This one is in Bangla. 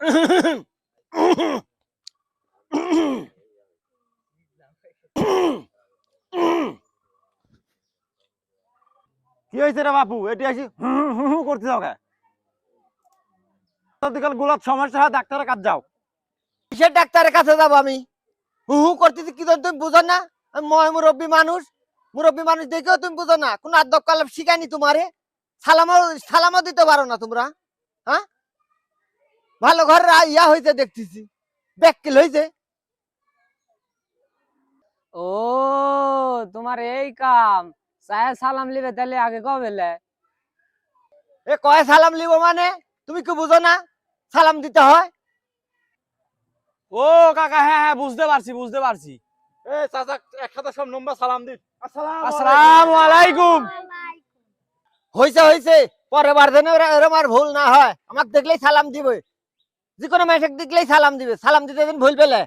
কি হয়েছে রে বাপু? এটি আসি হুঁ করতে যাও গোলার সমস্যা হয়, ডাক্তারের কাজ যাও। কিসের ডাক্তারের কাছে যাব আমি? হু হু করতেছি, কি তুমি বুঝো না? আমি মুরব্বী মানুষ। মুরব্বী মানুষ দেখেও তুমি বুঝো না। কোন আদব কালাম শিখায়নি তোমারে? সালামও সালামও দিতে পারো না তোমরা হ্যাঁ? ভালো ঘরের আ- ইয়া হয়েছে দেখতেছি। ব্যাককেল হয়েছে ও তোমার এই কাম। সাহেব সালাম লিবে তাহলে আগে কবে লে? এ কয় সালাম লিবো মানে? তুমি কি বুঝো না? সালাম দিতে হয়? ও কাকা হ্যাঁ হ্যাঁ বুঝতে পারছি বুঝতে পারছি। এ চাচা একসাথে সব নম্বর সালাম দিন। আসসালামু আলাইকুম। হয়েছে হয়েছে পরের বার যেন এরা- এরম আর ভুল না হয় আমাকে দেখলেই সালাম দিবে। যে কোনো মেয়েকে দেখলেই সালাম দিবে। সালাম দিতে ভুল পেলে।